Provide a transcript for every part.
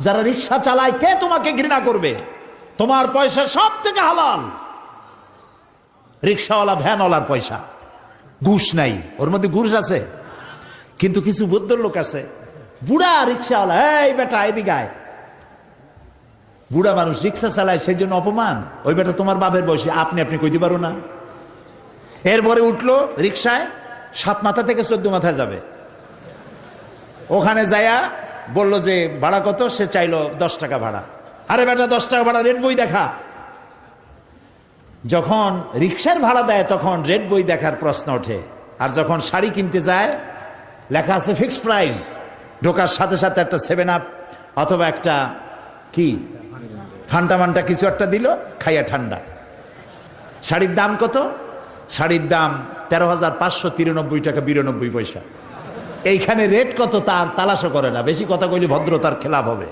যারা রিক্সা চালায়, কে তোমাকে ঘৃণা করবে? তোমার পয়সা সব থেকে হালাল। রিক্সাওয়ালা, ভ্যানওয়ালার পয়সা। ঘুষ নাই, ওর মধ্যে ঘুষ আছে। কিন্তু কিছু বুদ্ধ লোক আছে। বুড়া রিক্সাওয়ালা, এই বেটা আয়। বুড়া মানুষ রিক্সা চালায়, সেই জন্য অপমান। ওই বেটা, তোমার বাপের বয়সে, আপনি আপনি কইতে পারো না। এরপরে উঠল রিক্সায়, সাত মাথা থেকে চোদ্দ মাথায় যাবে। ওখানে যায়া বলল যে, ভাড়া কত? সে চাইলো দশ টাকা ভাড়া। আরে বেটা, দশ টাকা ভাড়া রেড বই দেখা। যখন রিক্সার ভাড়া দেয়, তখন রেড বই দেখার প্রশ্ন ওঠে। আর যখন শাড়ি কিনতে যায়, লেখা আছে ফিক্সড প্রাইস ঢোকার সাথে সাথে একটা সেভেন আপ অথবা একটা কি? ফান্টা মান্টা কিছু একটা দিল, খাইয়া ঠান্ডা। শাড়ির দাম কত? শাড়ির দাম তেরো হাজার পাঁচশো তিরানব্বই টাকা বিরানব্বই পয়সা। এইখানে রেট কত তার তালাশও করে না। বেশি কথা কইলে ভদ্রতার খেলাপ হবে।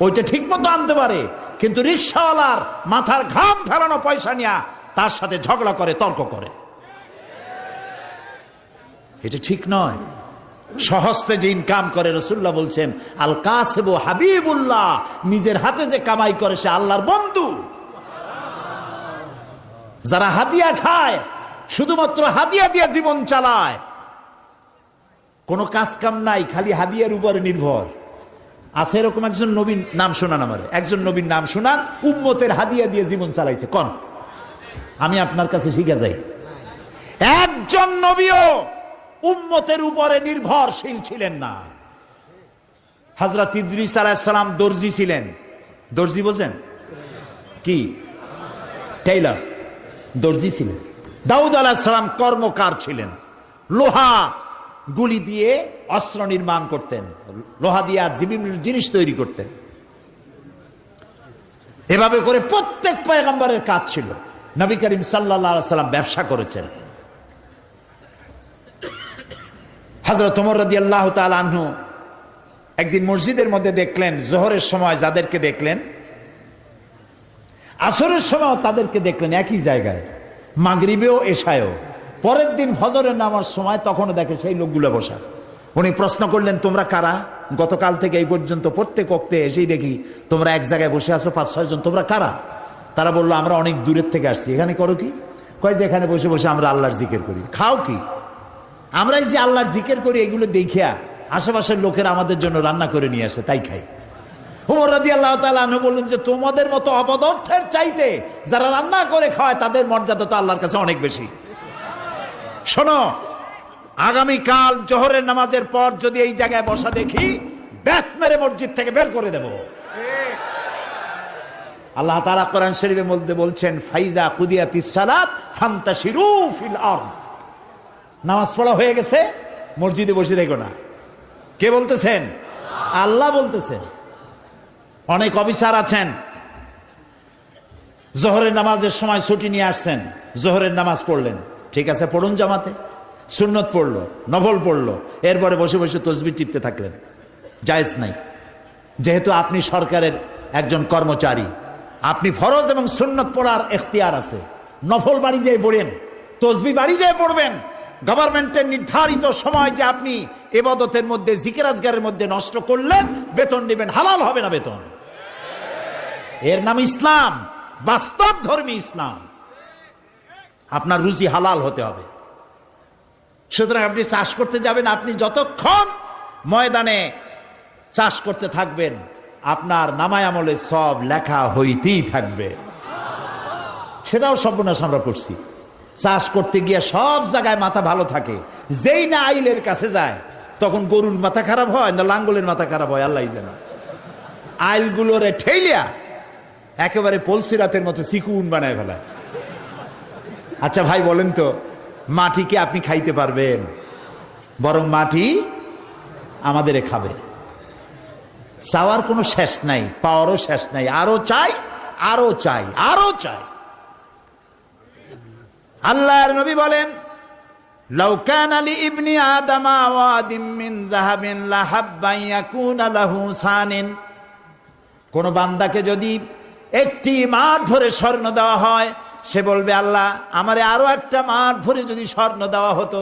ওইটা ঠিক মতো আনতে পারে, কিন্তু রিক্সাওয়ালার মাথার ঘাম ফেলানো পয়সা নিয়া তার সাথে ঝগড়া করে, তর্ক করে। এটা ঠিক নয়। সহস্তে যে ইনকাম করে রসুল্লাহ বলছেন আল কাসেব হাবিবুল্লাহ, নিজের হাতে যে কামাই করে সে আল্লাহর বন্ধু। যারা হাদিয়া খায়, শুধুমাত্র হাদিয়া দিয়ে জীবন চালায় কোনো কাজ কাম নাই, খালি হাদিয়ার উপরে নির্ভর। আছে এরকম একজন নবীন নাম শোনান আমার। একজন নবীন নাম শোনান, উম্মতের হাদিয়া দিয়ে জীবন চালাইছে। কন? আমি আপনার কাছে শিখে যাই। একজন নবীও উম্মতের উপরে নির্ভরশীল ছিলেন না। হাজরত ইদ্রিস আলাইসালাম দর্জি ছিলেন। দর্জি বোঝেন? কি? টেইলার। দর্জি ছিলেন। দাউদ আলাহিসাল্লাম কর্মকার ছিলেন। লোহা গুলি দিয়ে অস্ত্র নির্মাণ করতেন। লোহা দিয়ে জিনিস তৈরি করতেন। এভাবে করে প্রত্যেক পয়গম্বরের কাজ ছিল। নবী করিম সাল্লাম ব্যবসা করেছেন। আল্লাহ একদিন মসজিদের মধ্যে দেখলেন, জোহরের সময় যাদেরকে দেখলেন, আসরের সময় তাদেরকে দেখলেন একই জায়গায়, মাগরিবেও, এশায়ও। পরের দিন ফজরের নামার সময়, তখনও দেখে সেই লোকগুলো বসা। উনি প্রশ্ন করলেন, তোমরা কারা? গতকাল থেকে এই পর্যন্ত প্রত্যেক অক্তে এসেই দেখি তোমরা এক জায়গায় বসে আছো, পাঁচ, ছয় জন। তোমরা কারা? তারা বলল, আমরা অনেক দূরের থেকে আসছি। এখানে করো কি? কয় যে, এখানে বসে বসে আমরা আল্লাহর জিকের করি। খাও কি? আমরা এই যে আল্লাহর জিকের করি, এগুলো দেখিয়া আশেপাশের লোকেরা আমাদের জন্য রান্না করে নিয়ে আসে, তাই খাই। উমর রাদি আল্লাহ তালু বললেন যে, তোমাদের মতো অপদার্থের চাইতে যারা রান্না করে খাওয়ায়, তাদের মর্যাদা তো আল্লাহর কাছে অনেক বেশি। শোনো, আগামীকাল জোহরের নামাজের পর যদি এই জায়গায় বসা দেখি ব্যাট মেরে মসজিদ থেকে বের করে দেব। আল্লাহ তারা কোরআন শরীফের মধ্যে বলছেন, ফাইজা কুদিয়াতি সালাত ফান্তাশিরু ফিল আরদ। নামাজ পড়া হয়ে গেছে, মসজিদে বসে দেখো না। কে বলতেছেন? আল্লাহ বলতেছেন। অনেক অফিসার আছেন। জোহরের নামাজের সময় ছুটি নিয়ে আসছেন, জোহরের নামাজ পড়লেন। ঠিক আছে, পড়ুন জামাতে। সুন্নত পড়ল, নভল পড়ল, এরপরে বসে বসে তসবি টিপতে থাকলেন। জায়েজ নাই। যেহেতু আপনি সরকারের একজন কর্মচারী, আপনি ফরজ এবং সুন্নত পড়ার এখতিয়ার আছে। নফল বাড়ি যেয়ে পড়েন, তসবি বাড়ি যেয়ে পড়বেন। গভর্নমেন্টের নির্ধারিত সময় যে আপনি এবাদতের মধ্যে জিকেরাজগারের মধ্যে নষ্ট করলেন, বেতন নেবেন। হালাল হবে না বেতন। এর নাম ইসলাম বাস্তব ধর্মী ইসলাম। আপনার রুজি হালাল হতে হবে। সুতরাং আপনি চাষ করতে যাবেন, আপনি যতক্ষণ ময়দানে চাষ করতে থাকবেন, আপনার নামায় আমলে সব লেখা হইতেই থাকবে। সেটাও সর্বনাশ আমরা করছি। চাষ করতে গিয়ে সব জায়গায় মাথা ভালো থাকে। যেই না আইলের কাছে যায়, তখন গরুর মাথা খারাপ হয় না লাঙ্গলের মাথা খারাপ হয় আল্লাহ জানে। আইলগুলোরে ঠেলিয়া একেবারে পলসিরাতের মতো সিকুন বানায় ফেলায়। আচ্ছা ভাই, বলেন তো মাটিকে আপনি খাইতে পারবেন? বরং মাটি আমাদের খাবে। চাওয়ার কোনো শেষ নাই, পাওয়ারও শেষ নাই আরও চাই আরও চাই আরও চাই। আল্লাহর নবী বলেন লৌকান আলী ইবনি আদামা ওয়াদিম যাহাবিন লাহাব্বান ইয়াকুনা লাহু সানিন। কোন বান্দাকে যদি একটি মাঠ ভরে স্বর্ণ দেওয়া হয় সে বলবে, আল্লাহ, আমারে আরও একটা মাঠ ভরে যদি স্বর্ণ দেওয়া হতো।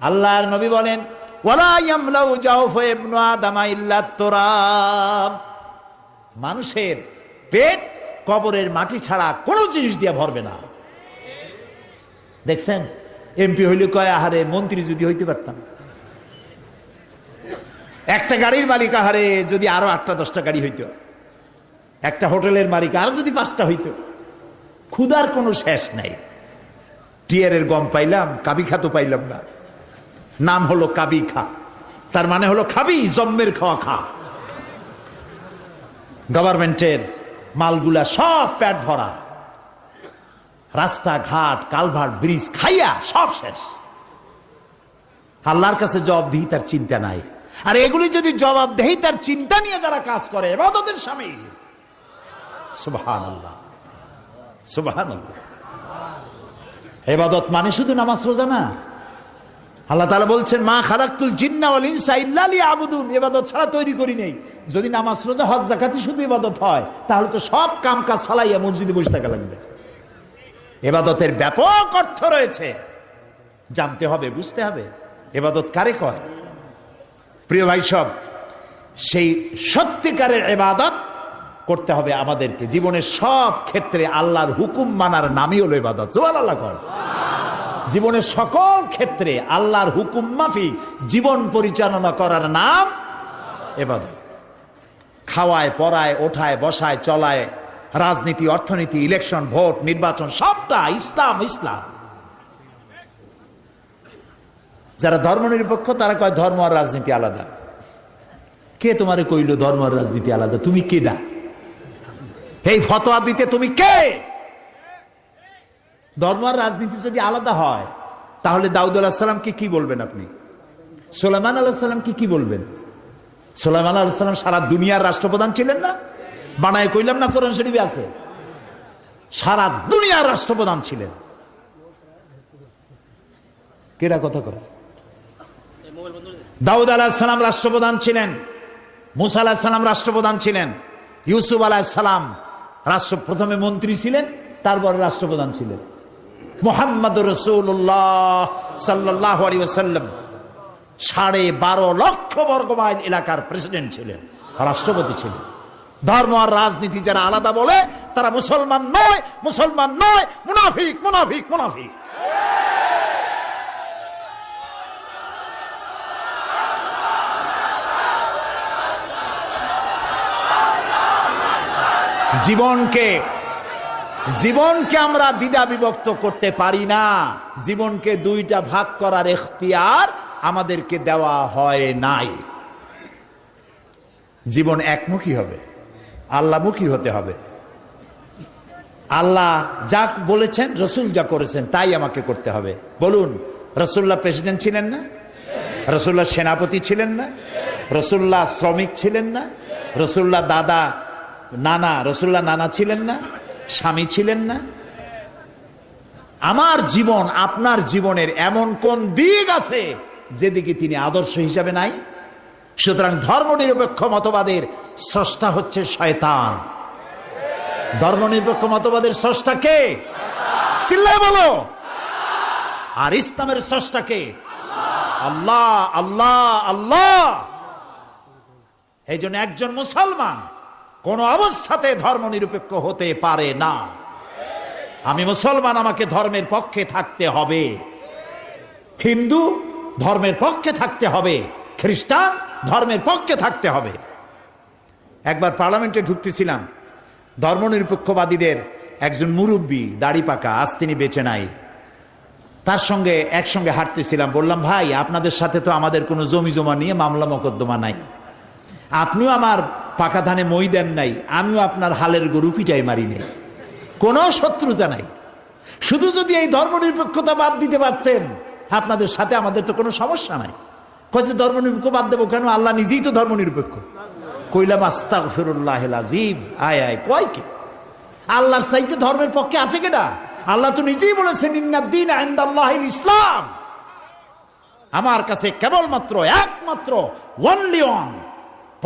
আল্লাহর নবী বলেন মানুষের পেট কবরের মাটি ছাড়া কোনো জিনিস দিয়ে ভরবে না। দেখছেন? এমপি হইলে কয়, আহারে, মন্ত্রী যদি হইতে পারতাম। একটা গাড়ির মালিক, আহারে, যদি আরও আটটা, দশটা গাড়ি হইতো। একটা হোটেলের মালিক, আর যদি পাঁচটা হইতো। ক্ষুধার কোনো শেষ নাই। টিয়ারের গম পাইলাম কাবি খা তো পাইলাম না। নাম হলো কাবি খা তার মানে হলো খাবি, জম্মের খাওয়া খা। গভর্নমেন্টের মালগুলা সব প্যাট ভরা। রাস্তাঘাট, কালভার্ট, ব্রিজ খাইয়া সব শেষ। আল্লাহর কাছে জবাব দিই তার চিন্তা নাই। আর এগুলি যদি জবাব দেই তার চিন্তা নিয়ে যারা কাজ করে এবার তাদের সামিল। এবাদত মানে শুধু নামাজ রোজা না। আল্লাহ তাআলা বলছেন, মা ইল্লা লিয়াবুদুন। ইবাদত ছাড়া তৈরি করি নেই। যদি নামাজ রোজা, হজ, যাকাতি শুধু হয়, তাহলে তো সব কাম কাজ ফালাইয়া মসজিদে বসে থাকা লাগবে। এবাদতের ব্যাপক অর্থ রয়েছে। জানতে হবে, বুঝতে হবে। এবাদত কারে কয়? প্রিয় ভাই সব, সেই সত্যিকারের এবাদত করতে হবে আমাদেরকে। জীবনের সব ক্ষেত্রে আল্লাহর হুকুম মানার নামই হলো এবাদত জোয়াল আল্লাহ কর। জীবনের সকল ক্ষেত্রে আল্লাহর হুকুম মাফিক জীবন পরিচালনা করার নাম এবাদত খাওয়ায়, পড়ায়, ওঠায়, বসায়, চলায়, রাজনীতি, অর্থনীতি ইলেকশন ভোট, নির্বাচন, সবটা ইসলাম ইসলাম। যারা ধর্ম নিরপেক্ষ, তারা কয় ধর্ম আর রাজনীতি আলাদা। কে তোমারে কইল ধর্ম আর রাজনীতি আলাদা? তুমি কে না এই ফতোয়া দিতে তুমি কে? ধর্ম আর রাজনীতি যদি আলাদা হয়, তাহলে দাউদ আলাহিসাল্লামকে কি বলবেন আপনি? সোলাইমান আলাহিসাল্লামকে কি বলবেন? সোলাইমান আলাহিসাল্লাম সারা দুনিয়ার রাষ্ট্রপ্রধান ছিলেন না? বানায় কইলাম না কোরআন শরীফে আছে? সারা দুনিয়ার রাষ্ট্রপ্রধান ছিলেন। কেটা কথা করে দাউদ আলাহ আলাহিসাল্লাম রাষ্ট্রপ্রধান ছিলেন, মুসা আলাহিসাল্লাম রাষ্ট্রপ্রধান ছিলেন, ইউসুফ আলাহিসাল্লাম রাষ্ট্র প্রথমে মন্ত্রী ছিলেন, তারপর রাষ্ট্রপ্রধান ছিলেন। মোহাম্মদ রসুল্লাহ সাল্লাহ আলী ওসাল্লাম সাড়ে বারো লক্ষ বর্গ মাইল এলাকার প্রেসিডেন্ট ছিলেন, রাষ্ট্রপতি ছিলেন। ধর্ম আর রাজনীতি যারা আলাদা বলে, তারা মুসলমান নয় মুসলমান নয়, মুনাফিক মুনাফিক মুনাফিক। জীবনকে জীবনকে আমরা দ্বিধা বিভক্ত করতে পারি না। জীবনকে দুইটা ভাগ করার এখতিয়ার আমাদেরকে দেওয়া হয় নাই। জীবন একমুখী হবে আল্লাহমুখী হতে হবে। আল্লাহ যা বলেছেন, রসুল যা করেছেন, তাই আমাকে করতে হবে। বলুন, রসুল্লাহ প্রেসিডেন্ট ছিলেন না? রসুল্লাহ সেনাপতি ছিলেন না? রসুল্লাহ শ্রমিক ছিলেন না? রসুল্লাহ দাদা নানা, রসুল্লাহ নানা ছিলেন না, স্বামী ছিলেন না। আমার জীবন, আপনার জীবনের এমন কোন দিক আছে যেদিকে তিনি আদর্শ হিসাবে নাই? সুতরাং ধর্মনিরপেক্ষ মতবাদের স্রষ্টা হচ্ছে শয়তান। ধর্মনিরপেক্ষ মতবাদের স্রষ্টা কে? বলো। আর ইসলামের স্রষ্টা কে? আল্লাহ আল্লাহ আল্লাহ। এই জন্য একজন মুসলমান কোন অবস্থাতে ধর্ম নিরপেক্ষ হতে পারে না। আমি মুসলমান, আমাকে ধর্মের পক্ষে থাকতে হবে। হিন্দু, ধর্মের পক্ষে থাকতে হবে। খ্রিস্টান, ধর্মের পক্ষে থাকতে হবে। একবার পার্লামেন্টে ঢুকতেছিলাম। ধর্মনিরপেক্ষবাদীদের একজন মুরব্বী, দাড়ি পাকা, আজ তিনি বেঁচে নাই। তার সঙ্গে একসঙ্গে হাঁটতেছিলাম। বললাম, ভাই, আপনাদের সাথে তো আমাদের কোনো জমি জমা নিয়ে মামলা মকদ্দমা নাই। আপনিও আমার পাকা ধানে মই দেন নাই, আমিও আপনার হালের গরু পিটাই মারি নেই। কোনো শত্রুতা নাই। শুধু যদি এই ধর্মনিরপেক্ষতা বাদ দিতে পারতেন, আপনাদের সাথে আমাদের তো কোনো সমস্যা নাই। কয়েছে ধর্মনিরপেক্ষ বাদ দেবো কেন? আল্লাহ নিজেই তো ধর্মনিরপেক্ষ। কইলাম আস্তাক ফিরুল্লাহ আজিব আয় আয়, কয় কে? আল্লাহর চাইতে ধর্মের পক্ষে আছে কেটা আল্লাহ তো নিজেই বলেছেন ইন্নাদ্দিন আইন্দাল্লাহ ইসলাম। আমার কাছে কেবলমাত্র, একমাত্র ওয়ানলি ওয়ান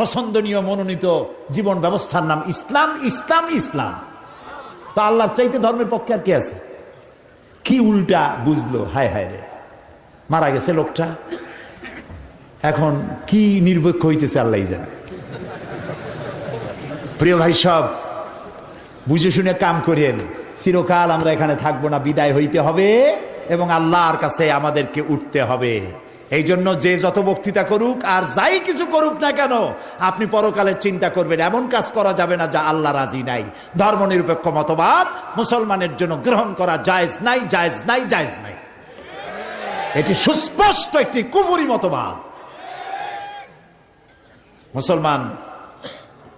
পছন্দনীয় মনোনীত জীবন ব্যবস্থার নাম ইসলাম ইসলাম ইসলাম। তা আল্লাহর চাইতে ধর্মের পক্ষে আর কে আছে? কি উল্টা বুঝলো? হায় হায় রে। মারা গেছে লোকটা। এখন কি নির্ভক্ষ হইতেছে আল্লাহ জানে। প্রিয় ভাই সব, বুঝে শুনে কাম করেন। চিরকাল আমরা এখানে থাকব না, বিদায় হইতে হবে এবং আল্লাহর কাছে আমাদেরকে উঠতে হবে। এই জন্য যে যত বক্তৃতা করুক আর যাই কিছু করুক না কেন, আপনি পরকালের চিন্তা করবেন, এমন কাজ করা যাবে না যা আল্লাহ রাজি নাই। ধর্মনিরপেক্ষ মতবাদ মুসলমানের জন্য গ্রহণ করা জায়েজ নাই জায়েজ নাই জায়েজ নাই। এটি সুস্পষ্ট একটি কুবুরি মতবাদ। মুসলমান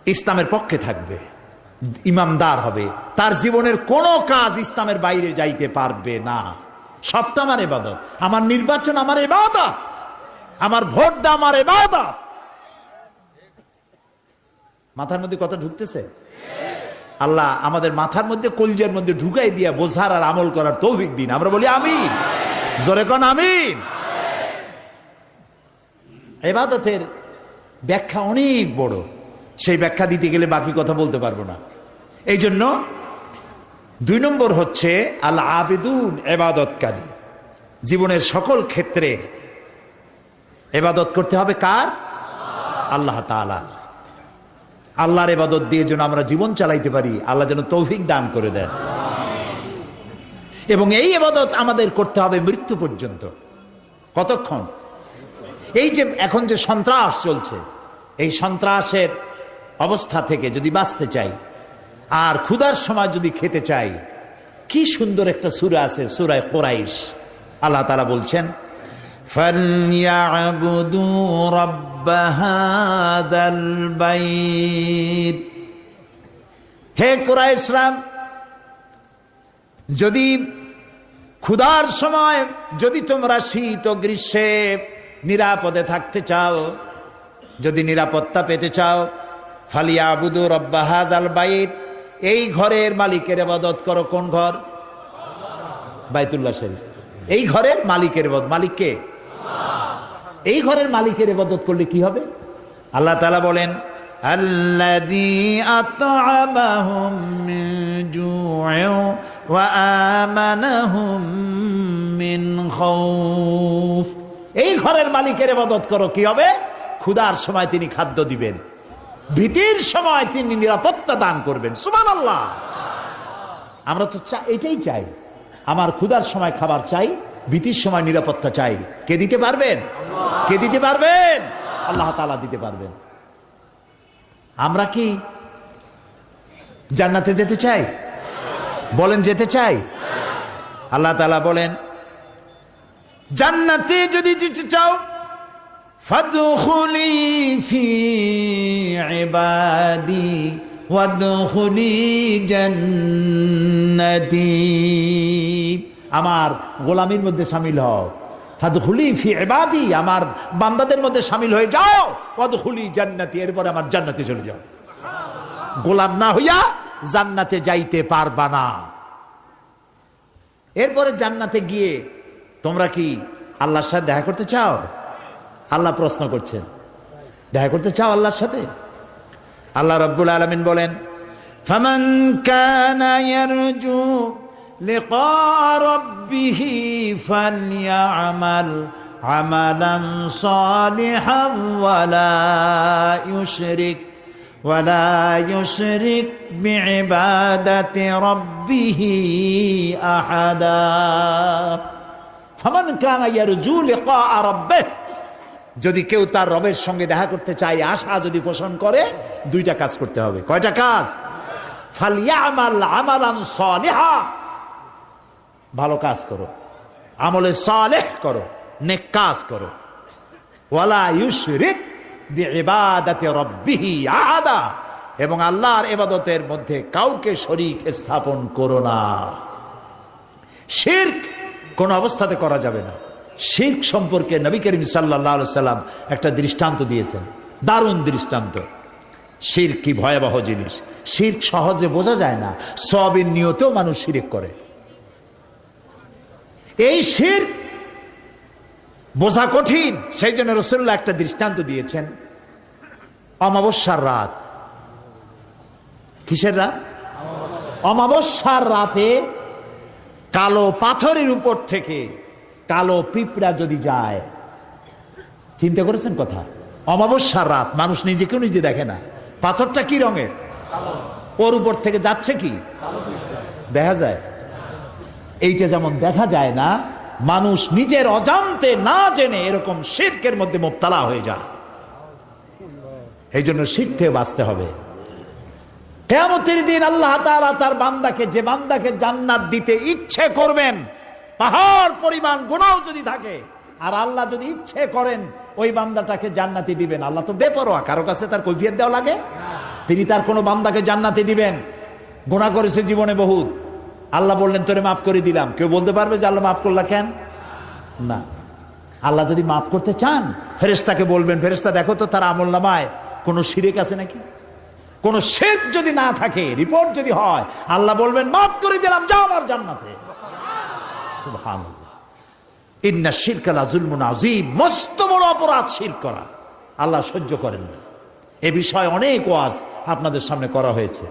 ইসলামের পক্ষে থাকবে, ইমামদার হবে, তার জীবনের কোনো কাজ ইসলামের বাইরে যাইতে পারবে না। সবটা আমার এবাদত আমার নির্বাচন আমার এবাদত আমার ভোটটা আমার এবাদত মাথার মধ্যে কথা ঢুকতেছে? আল্লাহ আমাদের মাথার মধ্যে, কলজের মধ্যে ঢুকাই দিয়া বোঝার আর আমল করার তৌফিক দিন। আমরা বলি আমিন। জোরে কন আমিন। এবাদতের ব্যাখ্যা অনেক বড়। সেই ব্যাখ্যা দিতে গেলে বাকি কথা বলতে পারব না। এই জন্য দুই নম্বর হচ্ছে আল আবেদুন এবাদতকারী। জীবনের সকল ক্ষেত্রে এবাদত করতে হবে কার? আল্লাহ তালা আল্লাহর এবাদত দিয়ে যেন আমরা জীবন চালাইতে পারি, আল্লাহ যেন তৌফিক দান করে দেন। এবং এই এবাদত আমাদের করতে হবে মৃত্যু পর্যন্ত। কতক্ষণ? এই যে এখন যে সন্ত্রাস চলছে, এই সন্ত্রাসের অবস্থা থেকে যদি বাঁচতে চাই আর ক্ষুধার সময় যদি খেতে চাই, কি সুন্দর একটা সুরা আছে, সুরায় কোরাইশ। আল্লাহ তালা বলছেন হে কোরাইশরাম যদি ক্ষুধার সময় যদি তোমরা শীত ও গ্রীষ্মে নিরাপদে থাকতে চাও, যদি নিরাপত্তা পেতে চাও ফালিয়া আবুদু রব্বাহাজ আল বাইত। এই ঘরের মালিকের আবাদত করো, কোন ঘর? বাইতুল্লাহ শরীফ। এই ঘরের মালিকের মালিক কে? এই ঘরের মালিকের এবাদত করলে কি হবে? আল্লাহ তালা বলেন এই ঘরের মালিকের এবাদত করো, কি হবে? ক্ষুদার সময় তিনি খাদ্য দিবেন। ভীতির সময় তিনি নিরাপত্তা দান করবেন। সুমান আল্লাহ আমরা তো এটাই চাই। আমার ক্ষুধার সময় খাবার চাই, ভীতির সময় নিরাপত্তা চাই। কে দিতে পারবেন? কে দিতে পারবেন? আল্লাহ তালা দিতে পারবেন। আমরা কি জান্নাতে যেতে চাই? বলেন, যেতে চাই। আল্লাহ তালা বলেন, জান্নাতে যদি যেতে চাও ফাদখুলি ফি ইবাদি ওয়াদখুলি জান্নাতি আমার গোলামির মধ্যে শামিল হও। ফাদখুলি ফি ইবাদি আমার বান্দাদের মধ্যে শামিল হয়ে যাও। ওয়াদখুলি জান্নাতি এরপরে আমার জান্নাতে চলে যাও। গোলাম না হইয়া জান্নাতে যাইতে পারবা না। এরপরে জান্নাতে গিয়ে তোমরা কি আল্লাহর সাথে দেখা করতে চাও? আল্লাহ প্রশ্ন করছেন দেখা করতে চাও আল্লাহর সাথে আল্লাহ রব্বুল আলমিন বলেন فمن كان يرجو لقاء ربه فليعمل عملا صالحا ولا يشرك ولا يشرك بعبادة ربه أحدا فمن كان يرجو لقاء ربه যদি কেউ তার রবের সঙ্গে দেখা করতে চায়, আশা যদি পোষণ করে, দুইটা কাজ করতে হবে। কয়টা কাজ? ভালো কাজ করো। আমলে সালেহ করো। নেক কাজ করো। ওয়ালা ইউশরিক বিইবাদাতি রাব্বিহি আহাদা। এবং আল্লাহর ইবাদতের মধ্যে কাউকে শরীক স্থাপন করো না। শিরক কোন অবস্থাতে করা যাবে না। শির্ক সম্পর্কে নবী করিম সাল্লাহ সাল্লাম একটা দৃষ্টান্ত দিয়েছেন। দারুণ দৃষ্টান্ত। শির কি ভয়াবহ জিনিস। শির্ক সহজে বোঝা যায় না সবের নিয়তেও মানুষ শিরিক করে। এই শির বোঝা কঠিন, সেই জন্য রসুল্লাহ একটা দৃষ্টান্ত দিয়েছেন। অমাবস্যার রাত। কিসের রাত? অমাবস্যার রাতে কালো পাথরের উপর থেকে কালো পিঁপড়া যদি যায়। চিন্তা করেছেন কথা? অমাবস্যার রাত, মানুষ নিজেকেও নিজে দেখে না। পাথরটা কি রঙের? ওর উপর থেকে যাচ্ছে কি? দেখা যায়। এইটা যেমন দেখা যায় না, মানুষ নিজের অজান্তে না জেনে এরকম শিরকের মধ্যে মোবতালা হয়ে যায়। এই জন্য শিখ থেকে বাঁচতে হবে। কেয়ামতের দিন আল্লাহ তার বান্দাকে, যে বান্দাকে জান্নাত দিতে ইচ্ছে করবেন পাহাড় পরিমাণ গুণাও যদি থাকে, আর আল্লাহ যদি ইচ্ছে করেন, ওই বান্দাটাকে জান্নাতি দিবেন। আল্লাহ তো বেপরোয়া, কারও কাছে তার কৈফিয়ত দেওয়া লাগে? তিনি তার কোনো বান্দাকে জান্নাতি দিবেন? গুণা করেছে জীবনে বহুত। আল্লাহ বললেন, তোরে মাফ করে দিলাম। কেউ বলতে পারবে যে আল্লাহ মাফ করলা কেন? না। আল্লাহ যদি মাফ করতে চান ফেরেস্তাকে বলবেন ফেরেস্তা দেখো তো তার আমল নামায় কোনো শিরেক আছে নাকি? কোনো শেখ যদি না থাকে, রিপোর্ট যদি হয়, আল্লাহ বলবেন, মাফ করে দিলাম, যাও আমার জান্নাতে। আল্লাহ সহ্য করেন না। এ বিষয়ে অনেক ওয়াজ আপনাদের সামনে করা হয়েছে।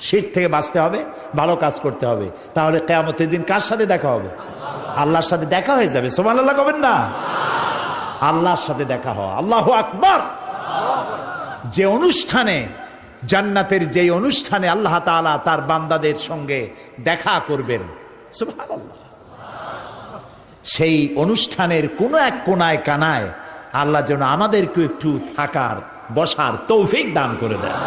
শির থেকে বাঁচতে হবে, ভালো কাজ করতে হবে। তাহলে কেয়ামতের দিন কার সাথে দেখা হবে? আল্লাহর সাথে দেখা হয়ে যাবে। সোমান আল্লাহ কবেন না? আল্লাহর সাথে দেখা হওয়া। আল্লাহ আকবার! যে অনুষ্ঠানে, জান্নাতের যে অনুষ্ঠানে আল্লাহ তার বান্দাদের সঙ্গে দেখা করবেন। সুবহানাল্লাহ। সেই অনুষ্ঠানের কোনো এক কোনায় কানায় আল্লাহ যেন আমাদেরকে একটু থাকার, বসার তৌফিক দান করে দেয়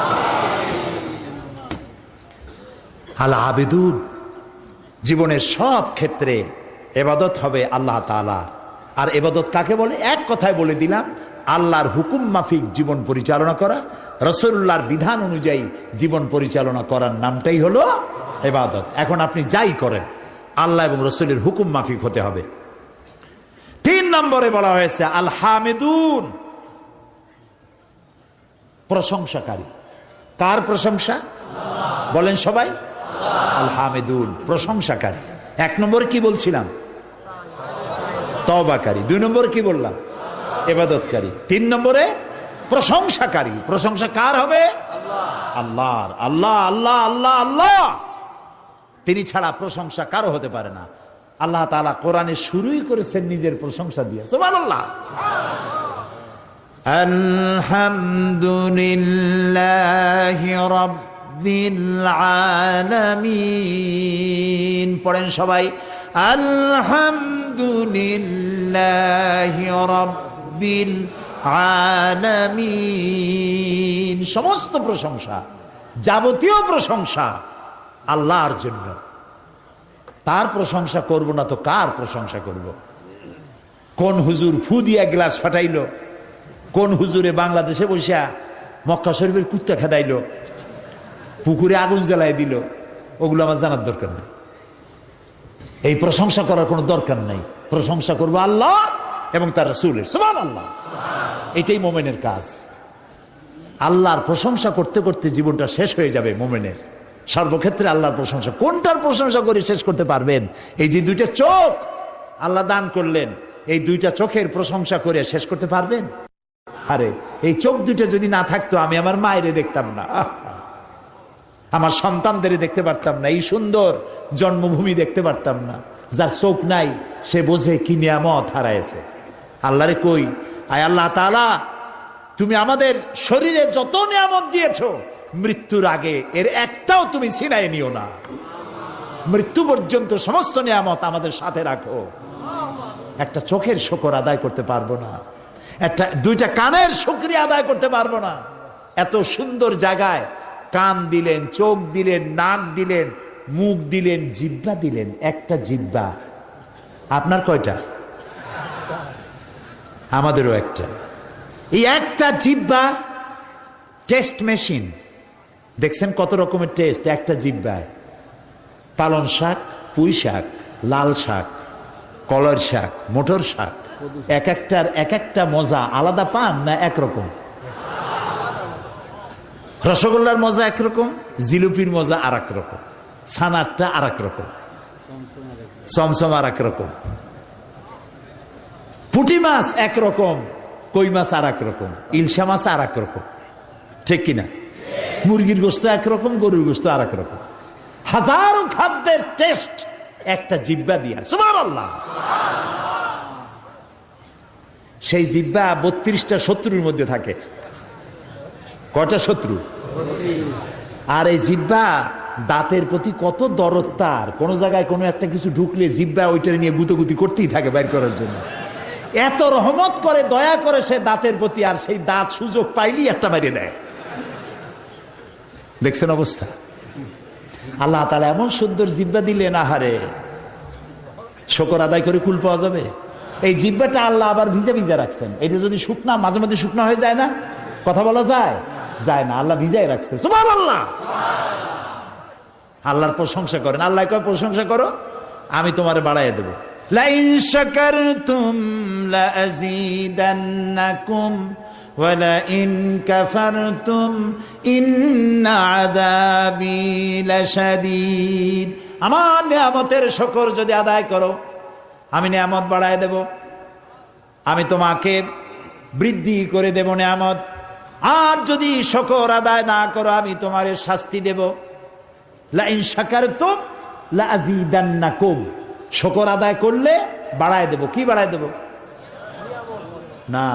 আল্লাহ আবেদুন, জীবনের সব ক্ষেত্রে এবাদত হবে আল্লাহ তাআলার আর এবাদত কাকে বলে? এক কথায় বলে দিলাম, আল্লাহর হুকুম মাফিক জীবন পরিচালনা করা রসুল্লাহর বিধান অনুযায়ী জীবন পরিচালনা করার নামটাই হলো এবাদত। এখন আপনি যাই করেন, আল্লাহ এবং রসুলের হুকুম মাফিক হতে হবে। নম্বরে বলা হয়েছে আল হামেদুন প্রশংসাকারী। কার প্রশংসা? বলেন সবাই। আল হামেদুন প্রশংসাকারী। এক নম্বরে কি বলছিলাম? তবাকারী দুই নম্বর কি বললাম? এবাদতকারী। তিন নম্বরে প্রশংসাকারী। প্রশংসা কার হবে? আল্লাহর। আল্লাহ আল্লাহ আল্লাহ আল্লাহ। তিনি ছাড়া প্রশংসা কারও হতে পারে না। আল্লাহ তাআলা কোরআনে শুরুই করেছেন নিজের প্রশংসা দিয়ে। সুবহানাল্লাহ। আলহামদুলিল্লাহি রাব্বিল আলামিন। পড়েন সবাই, আলহামদুলিল্লাহি রাব্বিল আলামিন। সমস্ত প্রশংসা, যাবতীয় প্রশংসা আল্লাহর জন্য। তার প্রশংসা করব না তো কার প্রশংসা করব। কোন হুজুর ফু দিয়া গ্লাস ফাটাইলো? কোন হুজুরে বাংলাদেশে বসিয়া মক্কা শরীফের কুত্তা খেদাইল? পুকুরে আগুন জ্বালাই দিল? ওগুলো আমার জানার দরকার নেই। এই প্রশংসা করার কোনো দরকার নাই। প্রশংসা করব আল্লাহ এবং তার রসুলের। সমান আল্লাহ এটাই মোমেনের কাজ। আল্লাহর প্রশংসা করতে করতে জীবনটা শেষ হয়ে যাবে মোমেনের। সর্বক্ষেত্রে আল্লাহর প্রশংসা। কোনটার প্রশংসা করে শেষ করতে পারবেন? এই যে দুইটা চোখ, আল্লাহ দান করলেন, এই দুইটা চোখের প্রশংসা করে শেষ করতে পারবেন? আরে, এই চোখ দুইটা যদি না থাকতো, আমি আমার মায়েরে দেখতাম না! আমার সন্তানদের দেখতে পারতাম না, এই সুন্দর জন্মভূমি দেখতে পারতাম না। যার চোখ নাই, সে বোঝে কি নিয়ামত হারাইছে। আল্লাহরে কই, আয় আল্লাহ তাআলা, তুমি আমাদের শরীরে যত নিয়ামত দিয়েছ মৃত্যুর আগে এর একটাও তুমি ছিনাই নিও না। মৃত্যু পর্যন্ত সমস্ত নিয়ামত আমাদের সাথে রাখো। একটা চোখের শকর আদায় করতে পারব না। একটা, দুইটা কানের শুক্রিয়া আদায় করতে পারব না। এত সুন্দর জায়গায় কান দিলেন, চোখ দিলেন, নাক দিলেন, মুখ দিলেন, জিব্বা দিলেন, একটা জিব্বা। আপনার কয়টা? আমাদেরও একটা। এই একটা জিব্বা টেস্ট মেশিন। দেখছেন কত রকমের টেস্ট একটা জিব্বায় পালন শাক, পুঁই শাক, লাল শাক, কলর শাক, মোটর শাক। এক একটার এক একটা মজা আলাদা পান না একরকম? রসগোল্লার মজা একরকম, জিলুপির মজা আর এক রকম সানারটা আর এক রকম চমচম আর এক রকম পুঁটি মাছ একরকম, কই মাছ আর এক রকম ইলশা মাছ আর এক রকম ঠিক কিনা? মুরগির গোস্ত একরকম, গরুর গোস্ত আর এক রকম হাজারো খাদ্যের টেস্ট একটা জিব্বা দিয়া। সুবহানাল্লাহ। সেই জিব্বা বত্রিশটা শত্রুর মধ্যে থাকে। কটা শত্রু? আর এই জিব্বা দাঁতের প্রতি কত দরদ তার। কোনো জায়গায় কোনো একটা কিছু ঢুকলে জিব্বা ওইটা নিয়ে গুতোগুতি করতেই থাকে বাইর করার জন্য। এত রহমত করে, দয়া করে সে দাঁতের প্রতি আর সেই দাঁত সুযোগ পাইলেই একটা বাইরে দেয়। দেখছেন অবস্থা? আল্লাহ তালা এমন সুন্দর জিব্বা দিলেন, আহারে। শকর আদায় করে কুল পাওয়া যাবে। এই জিব্বাটা আল্লাহ আবার ভিজা ভিজা রাখছেন। এটা যদি শুকনা, মাঝে মাঝে শুকনা হয়ে যায় না, কথা বলা যায়? যায় না, আল্লাহ ভিজাই রাখছে। সুবহান আল্লাহ আল্লাহর প্রশংসা করেন। আল্লাহ কয়, প্রশংসা করো, আমি তোমারে বাড়াই দেবো। লাইন শাকারতুম লাযীদান্নাকুম ولئن كفرتم إن عذابي لشديد আমার নিয়ামতের শকর যদি আদায় করো আমি নিয়ামত বাড়ায় দেব আমি তোমাকে বৃদ্ধি করে দেব নিয়ামত আর যদি শকর আদায় না করো আমি তোমার শাস্তি দেব লাইন শাকারতুম লাযীদান্নাকুম শকর আদায় করলে বাড়ায় দেব কি বাড়ায় দেব না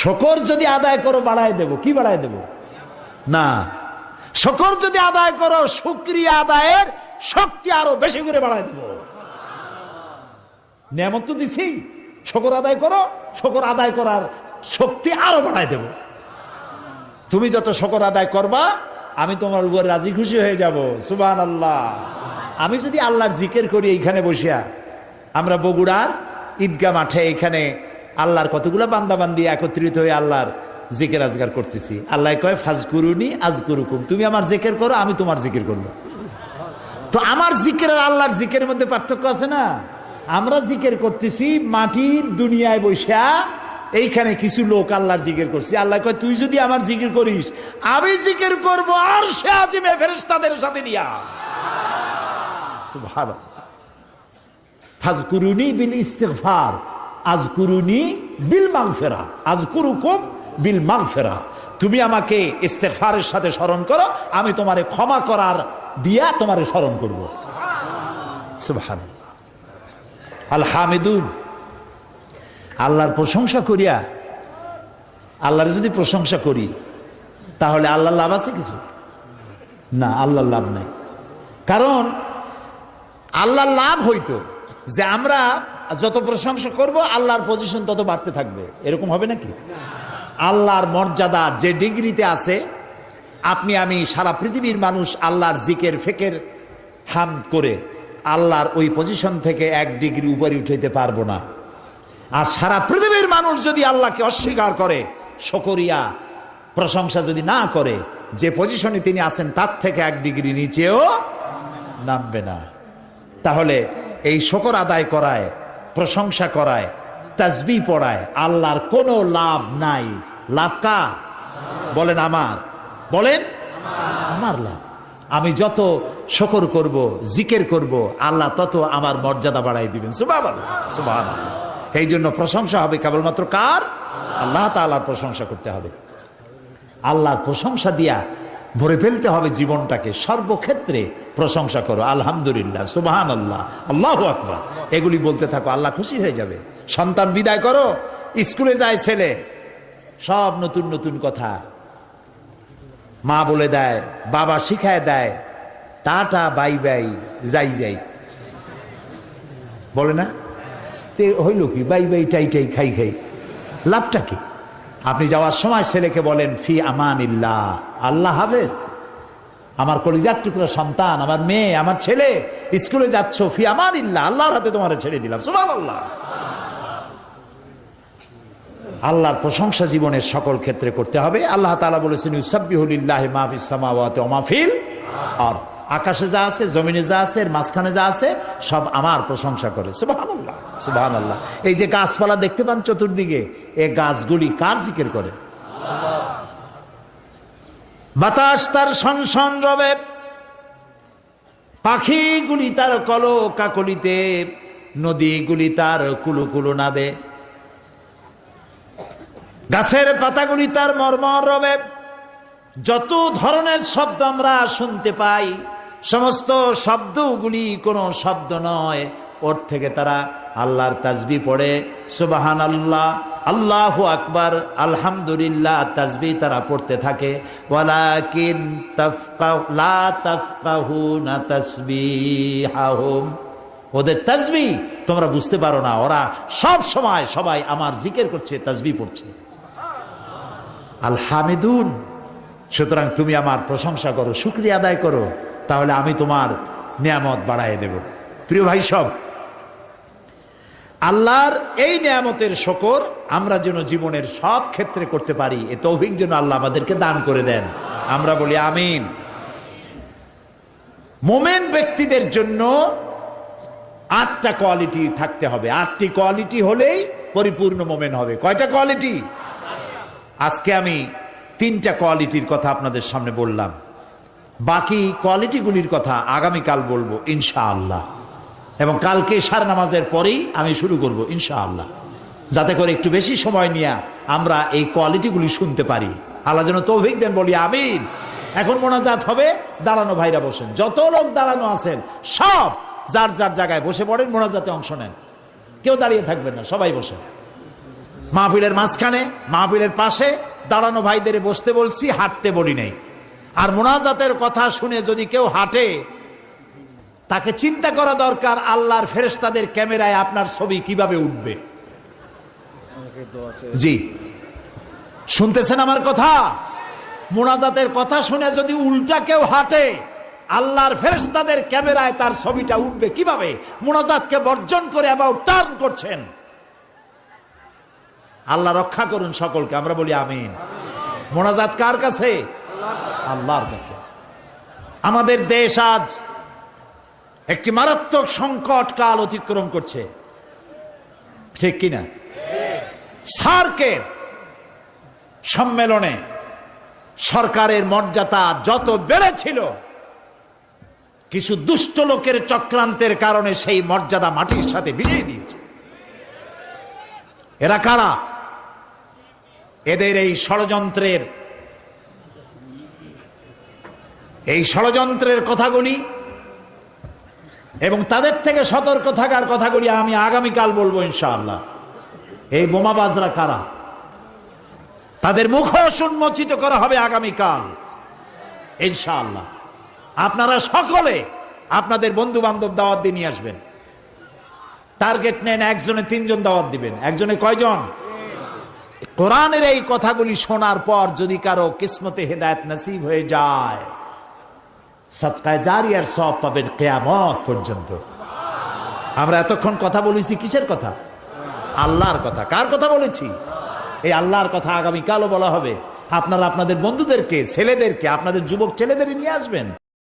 শকর যদি আদায় করো, বাড়ায় দেব। কি বাড়ায় দেব? না। শকর যদি আদায় করো, শুক্রিয়া আদায়ের শক্তি আরও বেশি করে বাড়ায় দেব। নিয়ামত তো দিছি। শকর আদায় করো, শকর আদায় করার শক্তি আরও বাড়ায় দেব। তুমি যত শকর আদায় করবা, আমি তোমার উপর রাজি খুশি হয়ে যাব। সুবান আল্লাহ আমি যদি আল্লাহর জিকের করি এইখানে বসিয়া, আমরা বগুড়ার ঈদগা মাঠে এখানে আল্লাহর কতগুলো বান্দাবান্দি একত্রিত হয়ে আল্লাহর জিকের আজগার করতেছি। আল্লাহ কয়, ফাজকুরুনি আজকুরুকুম। তুমি আমার জিকের করো, আমি তোমার জিকির করব। তো আমার জিকের আর আল্লাহর জিকের মধ্যে পার্থক্য আছে না? আমরা জিকের করতেছি মাটির দুনিয়ায় বৈশা এইখানে কিছু লোক আল্লাহর জিকির করছি। আল্লাহ কয়, তুই যদি আমার জিকির করিস, আমি জিকির করব আর সে আজিমে ফেরেশতাদের সাথে নিয়া। ভালো ফাজকুরুনি বিল ইস্তিগফার। আজকুরুনি বিল মাগফিরা, আজকুরুকুম বিল মাগফিরা। তুমি আমাকে ইস্তেফারের সাথে স্মরণ করো, আমি তোমারে ক্ষমা করার দিয়া তোমারে স্মরণ করব। সুবহানাল্লাহ। আল আল্লাহর প্রশংসা করিয়া, আল্লাহর যদি প্রশংসা করি, তাহলে আল্লাহ লাভ আছে কিছু? না, আল্লাহর লাভ নাই। কারণ, আল্লাহর লাভ হইতো যে আমরা যত প্রশংসা করব, আল্লাহর পজিশন তত বাড়তে থাকবে। এরকম হবে নাকি? আল্লাহর মর্যাদা যে ডিগ্রিতে আছে, আপনি, আমি সারা পৃথিবীর মানুষ আল্লাহর জিকের, ফেকের হাম করে আল্লাহর ওই পজিশন থেকে এক ডিগ্রি উপরে উঠাইতে পারব না। আর সারা পৃথিবীর মানুষ যদি আল্লাহকে অস্বীকার করে, শকরিয়া, প্রশংসা যদি না করে, যে পজিশনে তিনি আছেন, তার থেকে এক ডিগ্রি নিচেও নামবে না। তাহলে এই শকর আদায় করায় প্রশংসা করায়, তাজবি পড়ায়, আল্লাহর কোনো লাভ নাই। লাভ কার? বলেন আমার। বলেন? আমার লাভ। আমি যত শকর করব, জিকের করব, আল্লাহ তত আমার মর্যাদা বাড়াই দিবেন। এই জন্য প্রশংসা হবে কেবলমাত্র কার? আল্লাহ তালার প্রশংসা করতে হবে। আল্লাহর প্রশংসা দিয়া ভরে ফেলতে হবে জীবনটাকে। সর্বক্ষেত্রে প্রশংসা করো। আলহামদুলিল্লাহ সুবাহান আল্লাহ আল্লাহ আকবর। এগুলি বলতে থাকো, আল্লাহ খুশি হয়ে যাবে। সন্তান বিদায় করো, স্কুলে যায় ছেলে, সব নতুন নতুন কথা। মা বলে দেয়, বাবা শিখায় দেয়, টাটা, বাই বাই, যাই যাই। বলে না? তে হইল কি? বাই বাই, টাই টাই, খাই খাই। লাভটা কি? আপনি যাওয়ার সময় ছেলেকে বলেন, ফি আমানিল্লাহ। আল্লাহ হাফেজ। আমার কলিজার টুকরো সন্তান, আমার মেয়ে, আমার ছেলে, স্কুলে যাচ্ছ, ফি আমানিল্লাহ। আল্লাহর হাতে তোমার ছেড়ে দিলাম। সুবাহ আল্লাহ আল্লাহর প্রশংসা জীবনের সকল ক্ষেত্রে করতে হবে। আল্লাহ তালা বলেছেন সামাওয়াতে ওমাফিল আর আকাশে যা আছে, জমিনে যা আছে মাঝখানে যা আছে, সব আমার প্রশংসা করে। সুবহানাল্লাহ। এই যে গাছপালা দেখতে পান চতুর্দিকে এই গাছগুলি কার জিকির করে? বাতাস তার রবে, পাখিগুলি তার কল কাকলিতে নদীগুলি তার কুলু কুলু নাদে। গাছের পাতাগুলি তার মর্মর রবে, যত ধরনের শব্দ আমরা শুনতে পাই, সমস্ত শব্দগুলি কোনো শব্দ নয়, ওর থেকে তারা আল্লাহর তাজবি পড়ে সুবাহান আল্লাহ আল্লাহ আকবার, আলহামদুলিল্লাহ, তাজবি তারা পড়তে থাকে। ওয়ালাকিন লা ওদের তাজবি তোমরা বুঝতে পারো না, ওরা সব সময় সবাই আমার জিকের করছে, তাজবি পড়ছে। আল হামিদুন সুতরাং তুমি আমার প্রশংসা করো, শুক্রিয়া আদায় করো, তাহলে আমি তোমার নিয়ামত বাড়ায় দেব। প্রিয় ভাই সব আল্লাহর এই নিয়ামতের শকর আমরা যেন জীবনের সব ক্ষেত্রে করতে পারি। এ তৌফিক যেন আল্লাহ আমাদেরকে দান করে দেন। আমরা বলি আমিন। মোমেন ব্যক্তিদের জন্য আটটা কোয়ালিটি থাকতে হবে। আটটি কোয়ালিটি হলেই পরিপূর্ণ মোমেন হবে। কয়টা কোয়ালিটি? আজকে আমি তিনটা কোয়ালিটির কথা আপনাদের সামনে বললাম। বাকি কোয়ালিটিগুলির কথা আগামীকাল বলব, ইনশাআল্লাহ। এবং কালকে সার নামাজের পরেই আমি শুরু করব, ইনশাআল্লাহ। যাতে করে একটু বেশি সময় নিয়ে আমরা এই কোয়ালিটিগুলি শুনতে পারি। আল্লাহ যেন তৌফিক দেন, বলি আমিন। এখন মোনাজাত হবে, দাঁড়ানো ভাইরা বসেন। যত লোক দাঁড়ানো আছেন, সব যার যার জায়গায় বসে পড়েন, মোনাজাতে অংশ নেন। কেউ দাঁড়িয়ে থাকবেন না, সবাই বসেন। মাহফিলের মাঝখানে, মাহফিলের পাশে দাঁড়ানো ভাইদের বসতে বলছি, হাঁটতে বলি নেই। আর মোনাজাতের কথা শুনে যদি কেউ হাঁটে তাকে চিন্তা করা দরকার আল্লাহর ফেরেশতাদের ক্যামেরায় আপনার ছবি কীভাবে উঠবে। জি। শুনতেছেন আমার কথা? মোনাজাতের কথা শুনে যদি উল্টা কেউ হাঁটে আল্লাহর ফেরেশতাদের ক্যামেরায় তার ছবিটা উঠবে কীভাবে? মোনাজাতকে বর্জন করে অ্যাবাউট টার্ন করছেন। আল্লাহ রক্ষা করুন সকলকে আমরা বলি আমিন। মোনাজাত কার কাছে। আল্লাহর কাছে। আমাদের দেশ আজ একটি মারাত্মক সংকট কাল অতিক্রম করছে। ঠিক কিনা? সার্কের সম্মেলনে সরকারের মর্যাদা যত বেড়েছিল, কিছু দুষ্ট লোকের চক্রান্তের কারণে সেই মর্যাদা মাটির সাথে মিলিয়ে দিয়েছে। এরা কারা? এদের এই ষড়যন্ত্রের এই ষড়যন্ত্রের কথাগুলি এবং তাদের থেকে সতর্ক থাকার কথাগুলি আমি আগামীকাল বলব ইনশাআল্লাহ। এই বোমাবাজরা কারা? তাদের মুখ উন্মোচিত করা হবে আগামীকাল। ইনশাআল্লাহ। আপনারা সকলে আপনাদের বন্ধু বান্ধব দাওয়াত দিয়ে নিয়ে আসবেন। টার্গেট নেন একজনে তিনজন দাওয়াত দিবেন। একজনে কয়জন? কোরআনের এই কথাগুলি শোনার পর যদি কারও কিসমতে হেদায়ত নসিব হয়ে যায় সৎকায় জারিয়ার সব পাবেন কেয়ামত পর্যন্ত। আমরা এতক্ষণ কথা বলেছি কিসের কথা? আল্লাহর কথা। কার কথা বলেছি? এই আল্লাহর কথা আগামীকালও বলা হবে। আপনারা আপনাদের বন্ধুদেরকে, ছেলেদেরকে, আপনাদের যুবক ছেলেদের নিয়ে আসবেন।